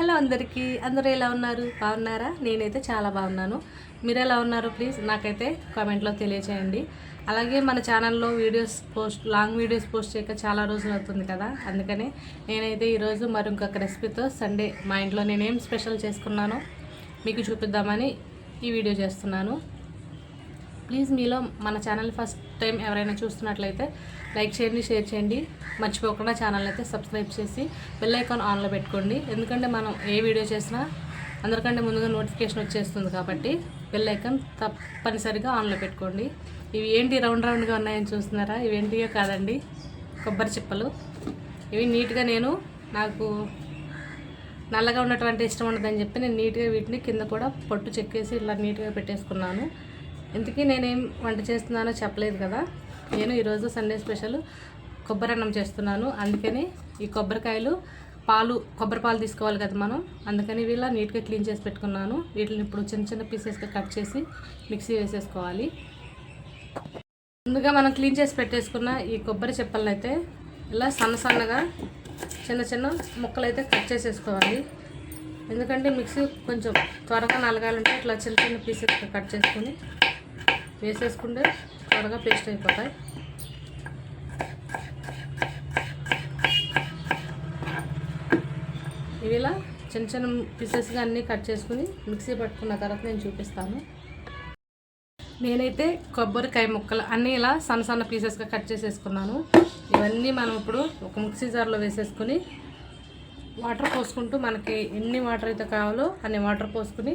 Hello అందరికీ. అందరూ ఎలా ఉన్నారు? బాగున్నారా? నేనైతే చాలా బాగున్నాను. మీరు ఎలా ఉన్నారు ప్లీజ్ నాకైతే కామెంట్లో తెలియచేయండి. అలాగే మన ఛానల్లో videos post long videos post చేయక చాలా రోజులు అవుతుంది కదా? అందుకనే నేనైతే ఈరోజు మరి ఇంకొక రెసిపీతో సండే మా ఇంట్లో నేనేం స్పెషల్ చేసుకున్నానో మీకు చూపిద్దామని ఈ వీడియో చేస్తున్నాను. ప్లీజ్ మీలో మన ఛానల్ ఫస్ట్ టైం ఎవరైనా చూస్తున్నట్లయితే లైక్ చేయండి షేర్ చేయండి. మర్చిపోకుండా ఛానల్ అయితే సబ్స్క్రైబ్ చేసి బెల్ ఐకాన్ ఆన్లో పెట్టుకోండి. ఎందుకంటే మనం ఏ వీడియో చేసినా అందరికంటే ముందుగా నోటిఫికేషన్ వచ్చేస్తుంది కాబట్టి బెల్ ఐకాన్ తప్పనిసరిగా ఆన్లో పెట్టుకోండి. ఇవి ఏంటి రౌండ్ రౌండ్గా ఉన్నాయని చూస్తున్నారా? ఇవి ఏంటియో కాదండి. కొబ్బరి చిప్పలు. ఇవి నీట్గా నేను నాకు నల్లగా ఉన్నటువంటి ఇష్టం ఉండదని చెప్పి నేను నీట్గా వీటిని కింద కూడా పొట్టు చెక్కేసి ఇలా నీట్గా పెట్టేసుకున్నాను. ఇంతకీ నేనేం వంట చేస్తున్నానో చెప్పలేదు కదా. నేను ఈరోజు సండే స్పెషల్ కొబ్బరి అన్నం చేస్తున్నాను. అందుకని ఈ కొబ్బరికాయలు పాలు కొబ్బరి పాలు తీసుకోవాలి కదా మనం. అందుకని ఇవి ఇలా నీట్గా క్లీన్ చేసి పెట్టుకున్నాను. వీటిని ఇప్పుడు చిన్న చిన్న పీసెస్గా కట్ చేసి మిక్సీ వేసేసుకోవాలి. ముందుగా మనం క్లీన్ చేసి పెట్టేసుకున్న ఈ కొబ్బరి చెప్పలను అయితే ఇలా సన్న సన్నగా చిన్న చిన్న ముక్కలు అయితే కట్ చేసేసుకోవాలి. ఎందుకంటే మిక్సీ కొంచెం త్వరగా నలగాలంటే ఇట్లా చిన్న చిన్న పీసెస్ కట్ చేసుకొని వేసేసుకుంటే త్వరగా పేస్ట్ అయిపోతాయి. ఇవి ఇలా చిన్న చిన్న పీసెస్గా అన్నీ కట్ చేసుకుని మిక్సీ పట్టుకున్న తర్వాత నేను చూపిస్తాను. నేనైతే కొబ్బరికాయ ముక్కలు అన్నీ ఇలా సన్న సన్న పీసెస్గా కట్ చేసేసుకున్నాను. ఇవన్నీ మనం ఇప్పుడు ఒక మిక్సీ జార్లో వేసేసుకుని వాటర్ పోసుకుంటూ మనకి ఎన్ని వాటర్ అయితే కావాలో అన్ని వాటర్ పోసుకుని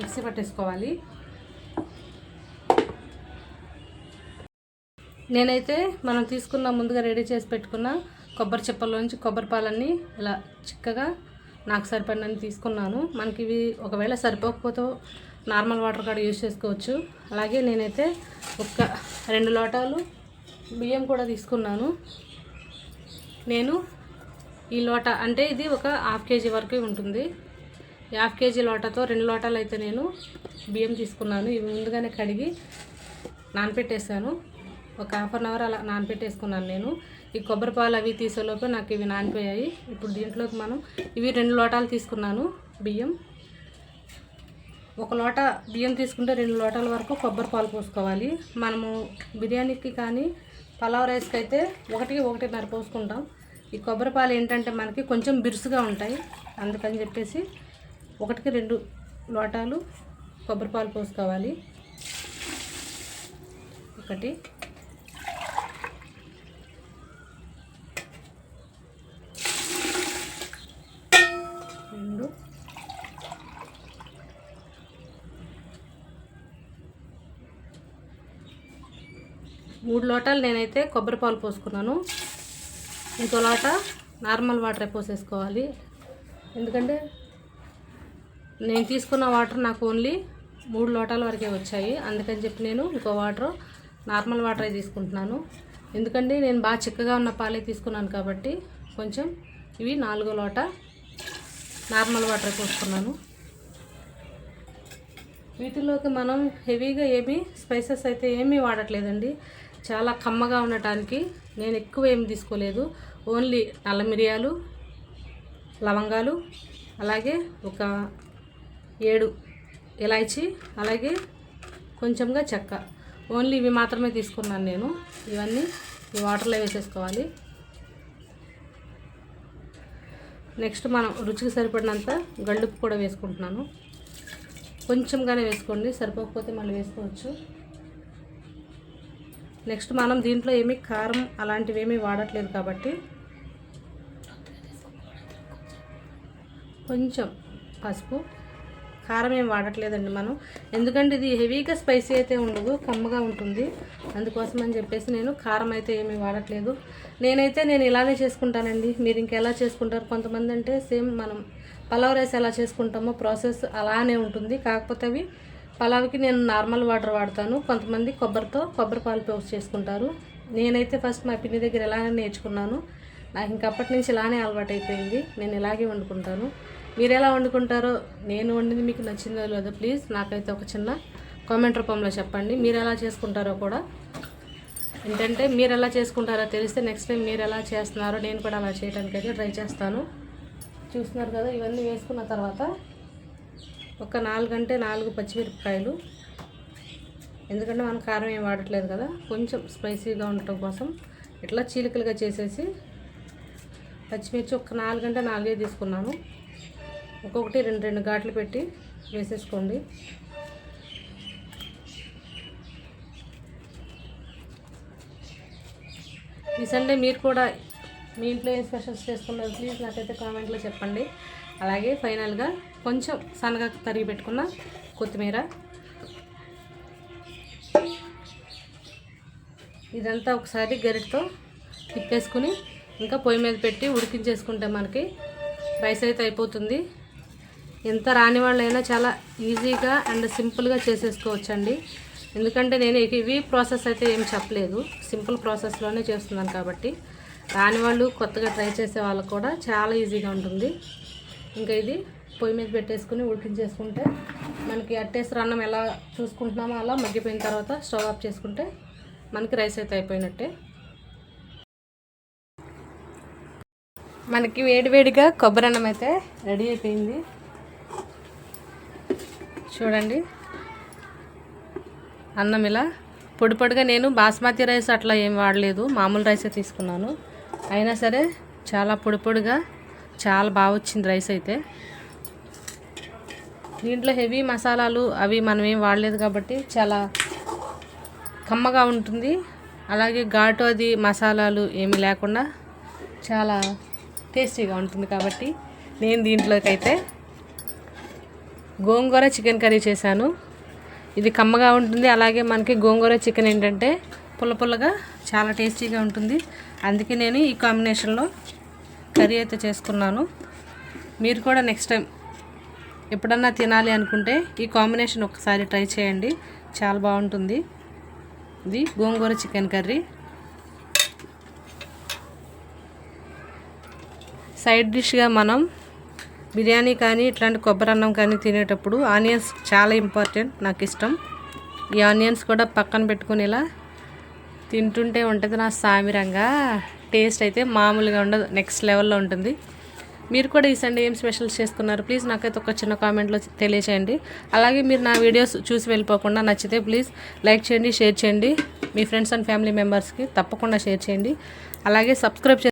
మిక్సీ పట్టేసుకోవాలి. నేనైతే మనం తీసుకున్న ముందుగా రెడీ చేసి పెట్టుకున్న కొబ్బరి చెప్పల్లోంచి కొబ్బరి పాలన్నీ ఇలా చిక్కగా నాకు సరిపడినని తీసుకున్నాను. మనకి ఇవి ఒకవేళ సరిపోకపోతే నార్మల్ వాటర్ కూడా యూజ్ చేసుకోవచ్చు. అలాగే నేనైతే ఒక రెండు లోటాలు బియ్యం కూడా తీసుకున్నాను. నేను ఈ లోట అంటే ఇది ఒక హాఫ్ కేజీ వరకు ఉంటుంది. ఈ హాఫ్ కేజీ లోటతో రెండు లోటాలు అయితే నేను బియ్యం తీసుకున్నాను. ఇవి ముందుగానే కడిగి నానపెట్టేసాను ఒక హాఫ్ అన్ అవర్ అలా నానపెట్టేసుకున్నాను నేను. ఈ కొబ్బరి పాలు అవి తీసేలోపు నాకు ఇవి నానిపోయాయి. ఇప్పుడు దీంట్లోకి మనం ఇవి రెండు లోటాలు తీసుకున్నాను బియ్యం. ఒక లోట బియ్యం తీసుకుంటే రెండు లోటాల వరకు కొబ్బరి పాలు పోసుకోవాలి. మనము బిర్యానీకి కానీ పలావ్ రైస్కి అయితే ఒకటికి ఒకటిన్నర పోసుకుంటాం. ఈ కొబ్బరి పాలు ఏంటంటే మనకి కొంచెం బిరుసుగా ఉంటాయి. అందుకని చెప్పేసి ఒకటికి రెండు లోటాలు కొబ్బరి పాలు పోసుకోవాలి. ఒకటి రెండు మూడు లోటాలు నేనైతే కొబ్బరి పాలు పోసుకున్నాను. ఇంకో లోట నార్మల్ వాటర్ పోసేసుకోవాలి. ఎందుకంటే నేను తీసుకున్న వాటర్ నాకు ఓన్లీ మూడు లోటాల వరకే వచ్చాయి. అందుకని చెప్పి నేను ఇంకో వాటర్ నార్మల్ వాటరే తీసుకుంటున్నాను. ఎందుకంటే నేను బాగా చిక్కగా ఉన్న పాలే తీసుకున్నాను కాబట్టి కొంచెం ఇవి నాలుగో లోట నార్మల్ వాటర్ పోసుకున్నాను. వీటిలోకి మనం హెవీగా ఏమీ స్పైసెస్ అయితే ఏమీ వాడట్లేదండి. చాలా కమ్మగా ఉండటానికి నేను ఎక్కువ ఏమి తీసుకోలేదు. ఓన్లీ నల్ల మిరియాలు లవంగాలు అలాగే ఒక ఏడు ఇలాచి అలాగే కొంచెంగా చెక్క. ఓన్లీ ఇవి మాత్రమే తీసుకున్నాను నేను. ఇవన్నీ ఈ వాటర్లో వేసేసుకోవాలి. నెక్స్ట్ మనం రుచికి సరిపడినంత గళ్ళుప్పు కూడా వేసుకుంటున్నాను. కొంచెంగానే వేసుకోండి. సరిపోకపోతే మళ్ళీ వేసుకోవచ్చు. నెక్స్ట్ మనం దీంట్లో ఏమి కారం అలాంటివి ఏమీ వాడట్లేదు కాబట్టి కొంచెం పసుపు. కారం ఏం వాడట్లేదండి మనం. ఎందుకంటే ఇది హెవీగా స్పైసీ అయితే ఉండదు కమ్మగా ఉంటుంది. అందుకోసం అని చెప్పేసి నేను కారం అయితే ఏమీ వాడట్లేదు. నేనైతే నేను ఇలానే చేసుకుంటానండి. మీరు ఇంకెలా చేసుకుంటారు? కొంతమంది అంటే సేమ్ మనం పలావ్ రైస్ ఎలా చేసుకుంటామో ప్రాసెస్ అలానే ఉంటుంది. కాకపోతే అవి పలావ్కి నేను నార్మల్ వాటర్ వాడతాను. కొంతమంది కొబ్బరితో కొబ్బరి పాలు పోస్ట్ చేసుకుంటారు. నేనైతే ఫస్ట్ మా పిన్ని దగ్గర ఎలా నేర్చుకున్నాను. నాకు ఇంకప్పటి నుంచి ఇలానే అలవాటు అయిపోయింది నేను ఇలాగే వండుకుంటాను. మీరు ఎలా వండుకుంటారో నేను వండింది మీకు నచ్చిందో లేదో ప్లీజ్ నాకైతే ఒక చిన్న కామెంట్ రూపంలో చెప్పండి. మీరు ఎలా చేసుకుంటారో కూడా. ఏంటంటే మీరు ఎలా చేసుకుంటారో తెలిస్తే నెక్స్ట్ టైం మీరు ఎలా చేస్తున్నారో నేను కూడా అలా చేయడానికి అయితే ట్రై చేస్తాను. చూస్తున్నారు కదా ఇవన్నీ వేసుకున్న తర్వాత ఒక నాలుగు అంటే నాలుగు పచ్చిమిరపకాయలు. ఎందుకంటే మనం కారం ఏం వాడట్లేదు కదా కొంచెం స్పైసీగా ఉండటం కోసం ఇట్లా చీలికలుగా చేసేసి పచ్చిమిర్చి ఒక నాలుగు అంటే నాలుగే తీసుకున్నాను. ఒక్కొక్కటి రెండు రెండు ఘాట్లు పెట్టి వేసేసుకోండి. ఈ సండే మీరు కూడా మీ ఇంట్లో ఏం స్పెషల్స్ చేసుకున్నారు ప్లీజ్ నాకైతే కామెంట్లో చెప్పండి. అలాగే ఫైనల్గా కొంచెం సన్నగా తరిగి పెట్టుకున్న కొత్తిమీర. ఇదంతా ఒకసారి గరిటతో తిప్పేసుకుని ఇంకా పొయ్యి మీద పెట్టి ఉడికించేసుకుంటే మనకి రైస్ అయితే అయిపోతుంది. ఎంత రాని వాళ్ళైనా చాలా ఈజీగా అండ్ సింపుల్గా చేసేసుకోవచ్చండి. ఎందుకంటే నేను ఇవి ప్రాసెస్ అయితే ఏం చెప్పలేదు. సింపుల్ ప్రాసెస్లోనే చేస్తున్నాను కాబట్టి. రాని వాళ్ళు కొత్తగా ట్రై చేసే వాళ్ళకు కూడా చాలా ఈజీగా ఉంటుంది. ఇంకా ఇది పొయ్యి మీద పెట్టేసుకుని ఉడికించేసుకుంటే మనకి అట్టేసరి అన్నం ఎలా చూసుకుంటున్నామో అలా మగ్గిపోయిన తర్వాత స్టవ్ ఆఫ్ చేసుకుంటే మనకి రైస్ అయితే అయిపోయినట్టే. మనకి వేడివేడిగా కొబ్బరి అన్నం అయితే రెడీ అయిపోయింది. చూడండి. అన్నం ఇలా పొడి పొడిగా నేను బాస్మతి రైస్ అట్లా ఏం వాడలేదు. మామూలు రైసే తీసుకున్నాను. అయినా సరే చాలా పొడి పొడిగా చాలా బాగా వచ్చింది రైస్ అయితే. దీంట్లో హెవీ మసాలాలు అవి మనం ఏం వాడలేదు కాబట్టి చాలా కమ్మగా ఉంటుంది. అలాగే ఘాటు అది మసాలాలు ఏమీ లేకుండా చాలా టేస్టీగా ఉంటుంది కాబట్టి నేను దీంట్లోకి అయితే గోంగూర చికెన్ కర్రీ చేశాను. ఇది కమ్మగా ఉంటుంది. అలాగే మనకి గోంగూర చికెన్ ఏంటంటే పుల్ల పుల్లగా చాలా టేస్టీగా ఉంటుంది. అందుకే నేను ఈ కాంబినేషన్లో కర్రీ అయితే చేసుకున్నాను. మీరు కూడా నెక్స్ట్ టైం ఎప్పుడన్నా తినాలి అనుకుంటే ఈ కాంబినేషన్ ఒకసారి ట్రై చేయండి. చాలా బాగుంటుంది. ఇది గోంగూర చికెన్ కర్రీ. సైడ్ డిష్గా మనం బిర్యానీ కానీ ఇట్లాంటి కొబ్బరి అన్నం కానీ తినేటప్పుడు ఆనియన్స్ చాలా ఇంపార్టెంట్ నాకు ఇష్టం. ఈ ఆనియన్స్ కూడా పక్కన పెట్టుకుని ఇలా తింటుంటే ఉంటుంది నా సామిరంగా. టేస్ట్ అయితే మామూలుగా ఉండదు నెక్స్ట్ లెవెల్లో ఉంటుంది. మీరు కూడా ఈ సండే ఏం స్పెషల్స్ చేసుకున్నారు ప్లీజ్ నాకైతే ఒక చిన్న కామెంట్లో తెలియచేయండి. అలాగే మీరు నా వీడియోస్ చూసి వెళ్ళిపోకుండా నచ్చితే ప్లీజ్ లైక్ చేయండి షేర్ చేయండి. మీ ఫ్రెండ్స్ అండ్ ఫ్యామిలీ మెంబర్స్కి తప్పకుండా షేర్ చేయండి. అలాగే సబ్స్క్రైబ్